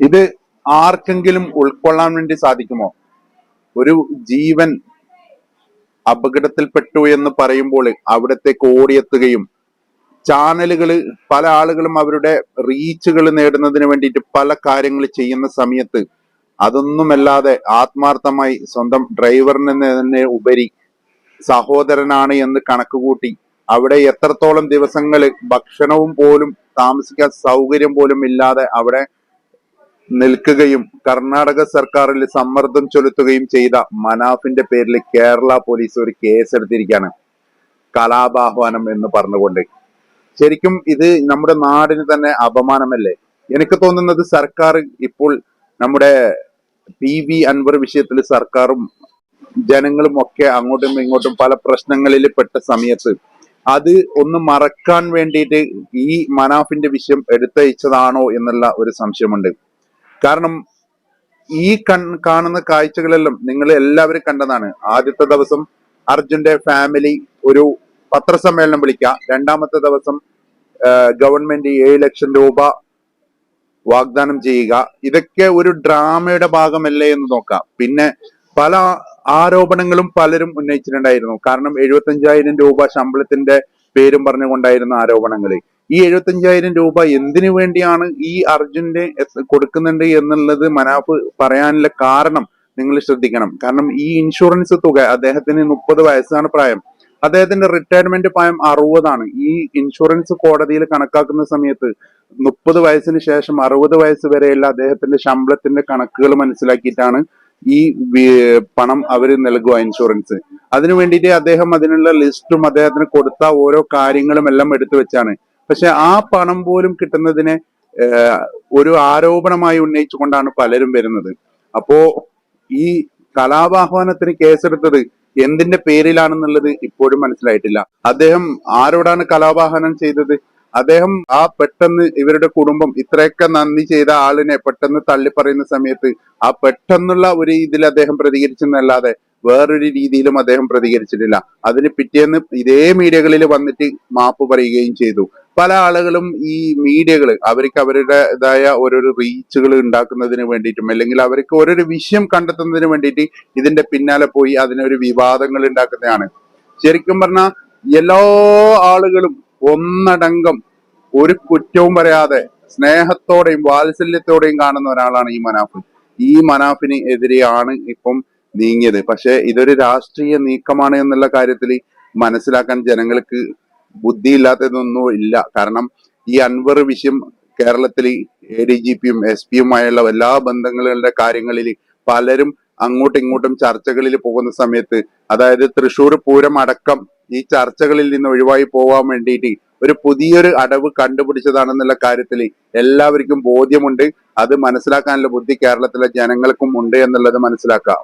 ഇത് ആർക്കെങ്കിലും ഉൾക്കൊള്ളാൻ വേണ്ടി സാധിക്കുമോ? ഒരു ജീവൻ അപകടത്തിൽപ്പെട്ടു എന്ന് പറയുമ്പോൾ അവിടത്തേക്ക് ഓടിയെത്തുകയും ചാനലുകൾ പല ആളുകളും അവരുടെ റീച്ചുകൾ നേടുന്നതിന് വേണ്ടിയിട്ട് പല കാര്യങ്ങൾ ചെയ്യുന്ന സമയത്ത് അതൊന്നുമല്ലാതെ ആത്മാർത്ഥമായി സ്വന്തം ഡ്രൈവറിന് തന്നെ ഉപരി സഹോദരനാണ് എന്ന് കണക്കുകൂട്ടി അവിടെ എത്രത്തോളം ദിവസങ്ങൾ ഭക്ഷണവും പോലും താമസിക്കാൻ സൗകര്യം പോലും ഇല്ലാതെ അവിടെ നിൽക്കുകയും കർണാടക സർക്കാരിൽ സമ്മർദ്ദം ചെലുത്തുകയും ചെയ്ത മനാഫിന്റെ പേരിൽ കേരള പോലീസ് ഒരു കേസ് എടുത്തിരിക്കുകയാണ്. കലാപാഹ്വാനം എന്ന് പറഞ്ഞുകൊണ്ട്. ശരിക്കും ഇത് നമ്മുടെ നാടിന് തന്നെ അപമാനമല്ലേ? എനിക്ക് തോന്നുന്നത് സർക്കാർ ഇപ്പോൾ നമ്മുടെ പി വി അൻവർ വിഷയത്തിൽ സർക്കാരും ജനങ്ങളും ഒക്കെ അങ്ങോട്ടും ഇങ്ങോട്ടും പല പ്രശ്നങ്ങളിൽ പെട്ട സമയത്ത് അത് ഒന്ന് മറക്കാൻ വേണ്ടിയിട്ട് ഈ മനാഫിന്റെ വിഷയം എടുത്തയച്ചതാണോ എന്നുള്ള ഒരു സംശയമുണ്ട്. കാരണം ഈ കൺ കാണുന്ന കാഴ്ചകളെല്ലാം നിങ്ങൾ എല്ലാവരും കണ്ടതാണ്. ആദ്യത്തെ ദിവസം അർജുന്റെ ഫാമിലി ഒരു പത്രസമ്മേളനം വിളിക്കുക. രണ്ടാമത്തെ ദിവസം ഗവൺമെന്റ് ഏഴ് ലക്ഷം രൂപ വാഗ്ദാനം ചെയ്യുക. ഇതൊക്കെ ഒരു ഡ്രാമയുടെ ഭാഗമല്ലേ എന്ന് നോക്കാം. പിന്നെ പല ആരോപണങ്ങളും പലരും ഉന്നയിച്ചിട്ടുണ്ടായിരുന്നു. കാരണം എഴുപത്തഞ്ചായിരം രൂപ ശമ്പളത്തിന്റെ പേരും പറഞ്ഞുകൊണ്ടായിരുന്നു ആരോപണങ്ങൾ ഈ എഴുപത്തഞ്ചായിരം രൂപ എന്തിനു വേണ്ടിയാണ് ഈ അർജുന്റെ കൊടുക്കുന്നുണ്ട് എന്നുള്ളത് മനാഫ് പറയാനുള്ള കാരണം നിങ്ങൾ ശ്രദ്ധിക്കണം. കാരണം ഈ ഇൻഷുറൻസ് തുക അദ്ദേഹത്തിന് മുപ്പത് വയസ്സാണ് പ്രായം. അദ്ദേഹത്തിന്റെ റിട്ടയർമെന്റ് പ്രായം അറുപതാണ്. ഈ ഇൻഷുറൻസ് കോടതിയിൽ കണക്കാക്കുന്ന സമയത്ത് മുപ്പത് വയസ്സിന് ശേഷം അറുപത് വയസ്സ് വരെയുള്ള അദ്ദേഹത്തിന്റെ ശമ്പളത്തിന്റെ കണക്കുകൾ മനസ്സിലാക്കിയിട്ടാണ് ഈ പണം അവർ നൽകുക ഇൻഷുറൻസ് അതിനു വേണ്ടിയിട്ട് അദ്ദേഹം അതിനുള്ള ലിസ്റ്റും അദ്ദേഹത്തിന് കൊടുത്ത ഓരോ കാര്യങ്ങളും എല്ലാം എടുത്തു വെച്ചാണ്. പക്ഷെ ആ പണം പോലും കിട്ടുന്നതിനെ ഒരു ആരോപണമായി ഉന്നയിച്ചുകൊണ്ടാണ് പലരും വരുന്നത്. അപ്പോ ഈ കലാപാഹ്വാനത്തിന് കേസെടുത്തത് എന്തിന്റെ പേരിലാണെന്നുള്ളത് ഇപ്പോഴും മനസ്സിലായിട്ടില്ല. അദ്ദേഹം ആരോടാണ് കലാപാഹ്വാനം ചെയ്തത്? അദ്ദേഹം ആ പെട്ടെന്ന് ഇവരുടെ കുടുംബം ഇത്രയൊക്കെ നന്ദി ചെയ്ത ആളിനെ പെട്ടെന്ന് തള്ളി പറയുന്ന സമയത്ത് ആ പെട്ടെന്നുള്ള ഒരു ഇതിൽ അദ്ദേഹം പ്രതികരിച്ചെന്നല്ലാതെ വേറൊരു രീതിയിലും അദ്ദേഹം പ്രതികരിച്ചിട്ടില്ല. അതിന് പിറ്റേന്ന് ഇതേ മീഡിയകളിൽ വന്നിട്ട് മാപ്പ് പറയുകയും ചെയ്തു. പല ആളുകളും ഈ മീഡിയകൾ അവർക്ക് അവരുടേതായ ഓരോരോ റീച്ചുകൾ ഉണ്ടാക്കുന്നതിന് വേണ്ടിയിട്ടും അല്ലെങ്കിൽ അവർക്ക് ഓരോരോ വിഷയം കണ്ടെത്തുന്നതിന് വേണ്ടിയിട്ട് ഇതിന്റെ പിന്നാലെ പോയി അതിനൊരു വിവാദങ്ങൾ ഉണ്ടാക്കുന്നതാണ്. ശരിക്കും പറഞ്ഞാൽ എല്ലാ ആളുകളും ഒന്നടങ്കം ഒരു കുറ്റവും പറയാതെ സ്നേഹത്തോടെയും വാത്സല്യത്തോടെയും കാണുന്ന ഒരാളാണ് ഈ മനാഫ്. ഈ മനാഫിന് എതിരെയാണ് ഇപ്പം നീങ്ങിയത്. പക്ഷെ ഇതൊരു രാഷ്ട്രീയ നീക്കമാണ് എന്നുള്ള കാര്യത്തിൽ മനസ്സിലാക്കാൻ ജനങ്ങൾക്ക് ബുദ്ധിയില്ലാത്തതൊന്നും ഇല്ല. കാരണം ഈ അൻവർ വിഷയം കേരളത്തിൽ എ ഡി ജി പിയും എസ് പിയുമായുള്ള എല്ലാ ബന്ധങ്ങളുടെ കാര്യങ്ങളിൽ പലരും അങ്ങോട്ടും ഇങ്ങോട്ടും ചർച്ചകളിൽ പോകുന്ന സമയത്ത് അതായത് തൃശൂർ പൂരം അടക്കം ഈ ചർച്ചകളിൽ നിന്ന് ഒഴിവായി പോകാൻ വേണ്ടിയിട്ട് ഒരു പുതിയൊരു അടവ് കണ്ടുപിടിച്ചതാണെന്നുള്ള കാര്യത്തിൽ എല്ലാവർക്കും ബോധ്യമുണ്ട്. അത് മനസ്സിലാക്കാനുള്ള ബുദ്ധി കേരളത്തിലെ ജനങ്ങൾക്കും ഉണ്ട് എന്നുള്ളത് മനസ്സിലാക്കാം.